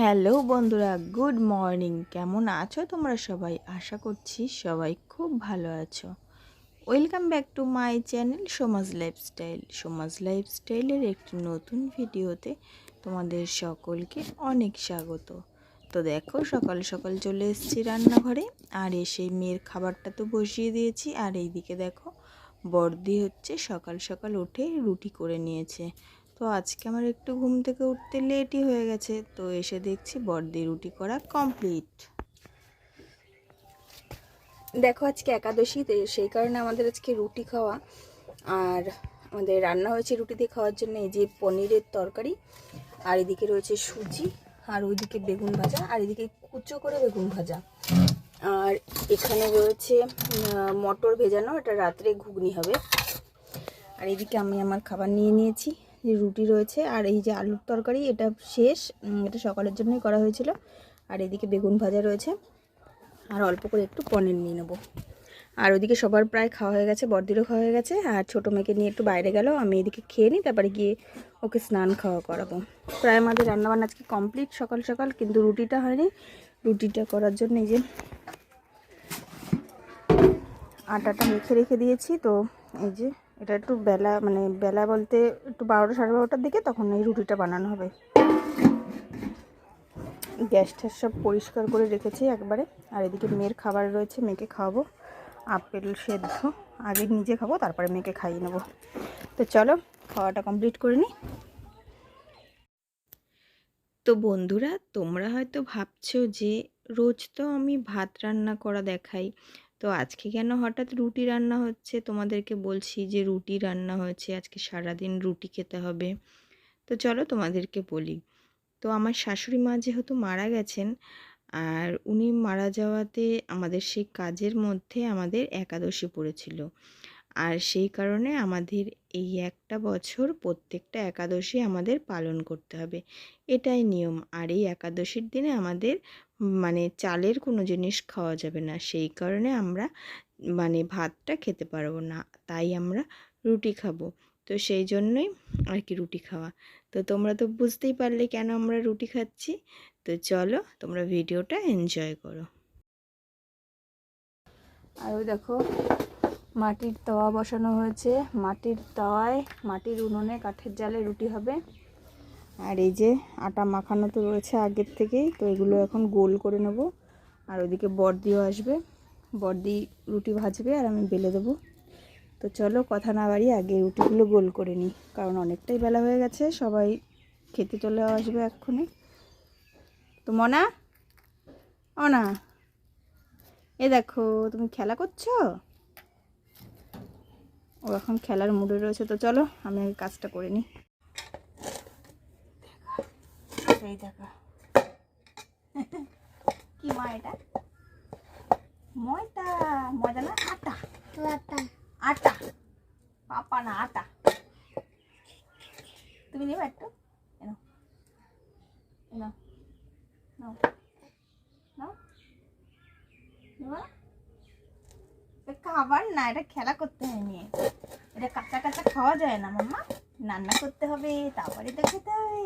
Hello বন্ধুরা, good morning. কেমন আছো তোমরা সবাই? আশা করছি সবাই খুব ভালো আছো। Welcome back to my channel Samaj lifestyle. Samaj লাইফস্টাইলের একটি নতুন ভিডিওতে তোমাদের সকলকে অনেক স্বাগত। তো দেখো, সকাল সকাল চলে এসেছি রান্নাঘরে, আর এসে মেয়ের খাবারটা তো বসিয়ে দিয়েছি। আর এইদিকে দেখো বর্দি হচ্ছে সকাল সকাল উঠে রুটি করে নিয়েছে। তো আজকে আমার একটু ঘুম থেকে উঠতে লেটই হয়ে গেছে, তো এসে দেখছি বর্দি রুটি করা কমপ্লিট দেখো আজকে একাদশী সেই কারণে আমাদের আজকে রুটি খাওয়া। আর আমাদের রান্না হয়েছে রুটি দিয়ে খাওয়ার জন্য এই যে পনিরের তরকারি, আর এদিকে রয়েছে সুজি, আর ওইদিকে বেগুন ভাজা, আর এদিকে কুচো করে বেগুন ভাজা। আর এখানে রয়েছে মটর ভেজানো, এটা রাত্রে ঘুগনি হবে। আর এদিকে আমি আমার খাবার নিয়ে নিয়েছি। রুটি রয়েছে আর এই যে আলুর তরকারি, এটা শেষ। এটা সকালের জন্যই করা হয়েছিল। আর এদিকে বেগুন ভাজা রয়েছে। আর অল্প করে একটু পনির নিয়ে নেব। আর ওদিকে সবার প্রায় খাওয়া হয়ে গেছে বর্দিরও খাওয়া হয়ে গেছে। আর ছোটো মেয়েকে নিয়ে একটু বাইরে গেল। আমি এদিকে খেয়ে নিই, তারপরে গিয়ে ওকে স্নান খাওয়া করাবো। প্রায় আমাদের রান্নাবান্না আজকে কমপ্লিট সকাল সকাল, কিন্তু রুটিটা হয়নি। রুটিটা করার জন্য এই যে আটাটা মেখে রেখে দিয়েছি। তো এই যে এটা একটু বেলা মানে বেলা বলতে একটু বারোটা সাড়ে বারোটার দিকে তখন এই রুটিটা বানানো হবে। গ্যাস ট্যাস সব পরিষ্কার করে রেখেছি একবারে। আর এদিকে মেয়ের খাবার রয়েছে, মেয়েকে খাওয়াবো। আপেল সেদ্ধ, আগে নিজে খাব, তারপরে মেয়েকে খাইয়ে নেব। তো চলো, খাওয়াটা কমপ্লিট করে নিই। তো বন্ধুরা, তোমরা হয়তো ভাবছ যে রোজ তো আমি ভাত রান্না করা দেখাই। তো আজকে কেন হঠাৎ রুটি রান্না হচ্ছে? তোমাদেরকে বলছি যে রুটি রান্না হয়েছে, আজকে সারাদিন রুটি খেতে হবে। তো চলো তোমাদেরকে বলি। তো আমার শাশুড়ি মা যেহেতু মারা গেছেন, আর উনি মারা যাওয়াতে আমাদের সেই কাজের মধ্যে আমাদের একাদশী পড়েছিল। আর সেই কারণে আমাদের এই একটা বছর প্রত্যেকটা একাদশী আমাদের পালন করতে হবে। এটাই নিয়ম। আর এই একাদশীর দিনে আমাদের মানে চালের কোনো জিনিস খাওয়া যাবে না। সেই কারণে আমরা মানে ভাতটা খেতে পারব না। তাই আমরা রুটি খাব। তো সেই জন্যই আর কি রুটি খাওয়া। তো তোমরা তো বুঝতেই পারলে কেন আমরা রুটি খাচ্ছি। তো চলো তোমরা ভিডিওটা এনজয় করো। আর দেখো মাটির তাওয়া বসানো হয়েছে। মাটির তাওয়ায় মাটির উনুনে কাঠের জালে রুটি হবে। আর এই যে আটা মাখানো তো রয়েছে আগের থেকেই, তো এগুলো এখন গোল করে নেব। আর ওইদিকে বর্দিও আসবে। বর্দি রুটি ভাজবে আর আমি বেলে দেবো। তো চলো কথা না বাড়ি আগে রুটিগুলো গোল করে নিই, কারণ অনেকটাই বেলা হয়ে গেছে, সবাই খেতে চলে আসবে এক্ষুনি। তো মনা, অনা, এ দেখো, তুমি খেলা করছ? ও এখন খেলার মুডে রয়েছে তো চলো আমি আগে কাজটা করে নিই। এই দেখা। কি মা এটা? ময়দা ময়দা না আটা। আটা। পাপা না আটা। তুমি নেবে একটু এনো এনো নাও নাও নেবা এটা খাবার না এটা খেলা করতে হয় নিয়ে। এটা কাঁচা কাঁচা খাওয়া যায় না, মাম্মা। রান্না করতে হবে, তারপরে তো খেতে হবে।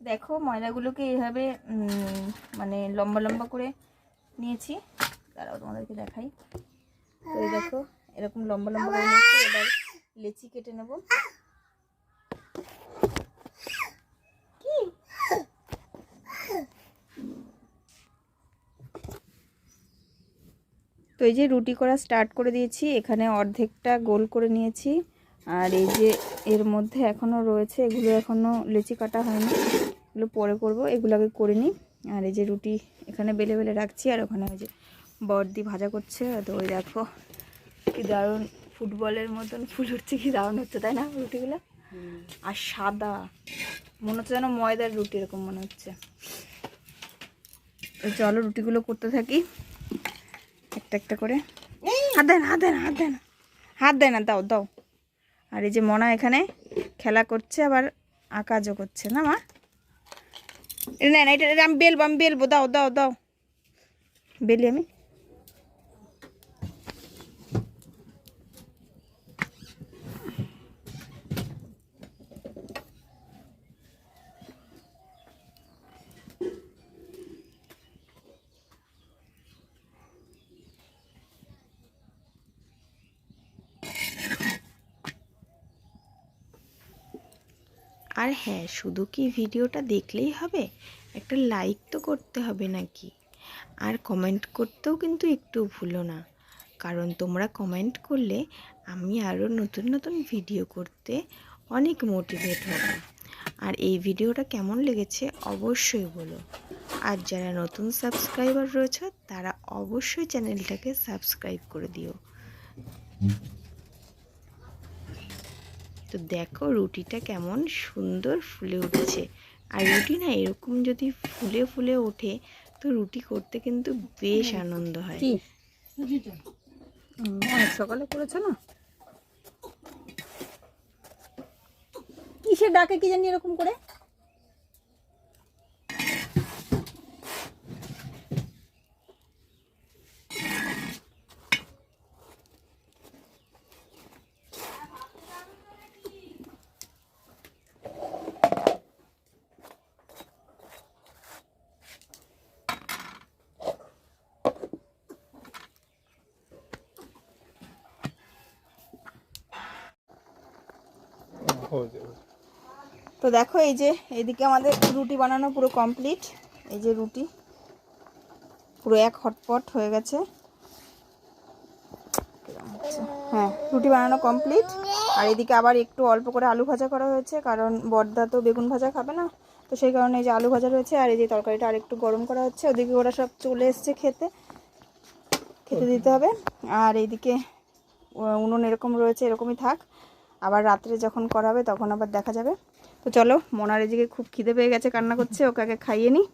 দেখো, ময়দাগুলোকে এইভাবে মানে লম্বা লম্বা করে নিয়েছি। তারাও তোমাদেরকে দেখাই। তো দেখো এরকম লম্বা লম্বা করে নিয়েছি এবার লেচি কেটে নেব। তো এই যে রুটি করা স্টার্ট করে দিয়েছি, এখানে অর্ধেকটা গোল করে নিয়েছি। আর এই যে এর মধ্যে এখনও রয়েছে, এগুলো এখনও লেচি কাটা হয়নি, এগুলো পরে করব এগুলো আগে করে নিই। আর এই যে রুটি এখানে বেলে বেলে রাখছি, আর ওখানে ওই যে বর্দি ভাজা করছে, তো ওই দেখো। কি দারুণ ফুটবলের মতন ফুল উঠছে কি দারুণ হচ্ছে তাই না রুটিগুলো? আর সাদা মনে হচ্ছে যেন ময়দার রুটি এরকম মনে হচ্ছে। চলো রুটিগুলো করতে থাকি। একটা একটা করে। হাত দেয় না হাত দেয় না হাত দেয় না হাত দেয় না দাও দাও। আর এই যে মনা এখানে খেলা করছে আবার আঁকাজও করছে না মা? এটা না এটা আমি বেলবো আমি বেলবো দাও দাও দাও। বেলি আমি। আর হ্যাঁ শুধু কি ভিডিওটা দেখলেই হবে? একটা লাইক তো করতে হবে নাকি? আর কমেন্ট করতেও কিন্তু একটু ভুলো না। কারণ তোমরা কমেন্ট করলে আমি আরও নতুন নতুন ভিডিও করতে অনেক মোটিভেট হব। আর এই ভিডিওটা কেমন লেগেছে অবশ্যই বলো। আর যারা নতুন সাবস্ক্রাইবার রয়েছে, তারা অবশ্যই চ্যানেলটাকে সাবস্ক্রাইব করে দিও। তো দেখো রুটিটা কেমন সুন্দর ফুলে উঠেছে। আর রুটি না এরকম যদি ফুলে ফুলে ওঠে তো রুটি করতে কিন্তু বেশ আনন্দ হয়। অনেক সকালে করেছ না? কিসের ডাকে কি জানি এরকম করে? তো দেখো এই যে এইদিকে আমাদের রুটি বানানো পুরো কমপ্লিট এই যে রুটি, পুরো এক হটপট হয়ে গেছে। হ্যাঁ রুটি বানানো কমপ্লিট আর এদিকে আবার একটু অল্প করে আলু ভাজা করা হয়েছে, কারণ বর্দা তো বেগুন ভাজা খাবে না। তো সেই কারণে এই যে আলু ভাজা রয়েছে, আর এই যে তরকারিটা আর একটু গরম করা হচ্ছে। ওদিকে ওরা সব চলে এসছে খেতে। খেতে দিতে হবে। আর এইদিকে উনুন এরকম রয়েছে, এরকমই থাক। আবার রাত্রে যখন করা হবে তখন আবার দেখা যাবে। তো চলো, মোনার এদিকে খুব খিদে পেয়ে গেছে, কান্না করছে, ওকে আগে খাইয়ে নিই